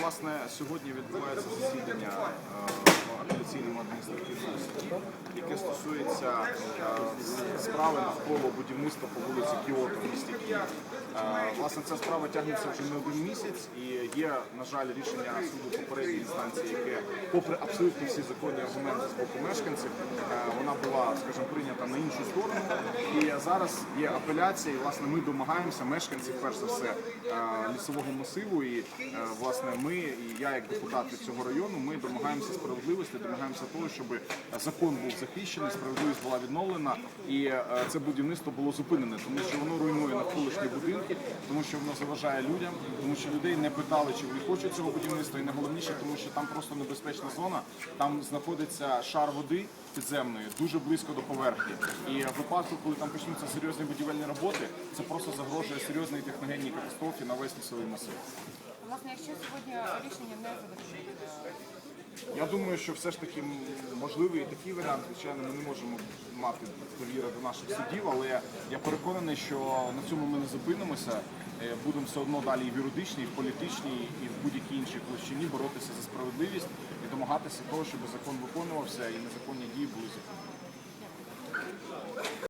Власне, сьогодні відбувається засідання е, в апеляційному адміністративному суді, яке стосується е, справи навколо будівництва по вулиці Кіото в місті Київ. Е, Власне, ця справа тягнеться вже не один місяць, і є, на жаль, рішення суду попередньої інстанції, яке, попри абсолютно всі законні аргументи з боку мешканців, е, вона була, скажімо, прийнята на іншу сторону. І зараз є апеляція, і власне ми домагаємося мешканців, перш за все, е, лісового масиву. І е, власне ми, і я як депутат від цього району, ми домагаємося справедливості, домагаємося того, щоб закон був захищений, справедливість була відновлена, і це будівництво було зупинене, тому що воно руйнує навколишні будинки, тому що воно заважає людям, тому що людей не питали, чи вони хочуть цього будівництва, і найголовніше, тому що там просто небезпечна зона, там знаходиться шар води підземної дуже близько до поверхні. І в випадку, коли там почнуться серйозні будівельні роботи, це просто загрожує серйозній техногенній катастрофі на весь лісовий масив. Власне, якщо сьогодні рішення не задовольнить, Я думаю, що все ж таки можливий і такий варіант. Звичайно, ми не можемо мати довіри до наших судів, але я переконаний, що на цьому ми не зупинимося. Е, Будемо все одно далі і в юридичній, і в політичній, і в будь-якій іншій площині боротися за справедливість і домагатися того, щоб закон виконувався і незаконні дії були зупинені.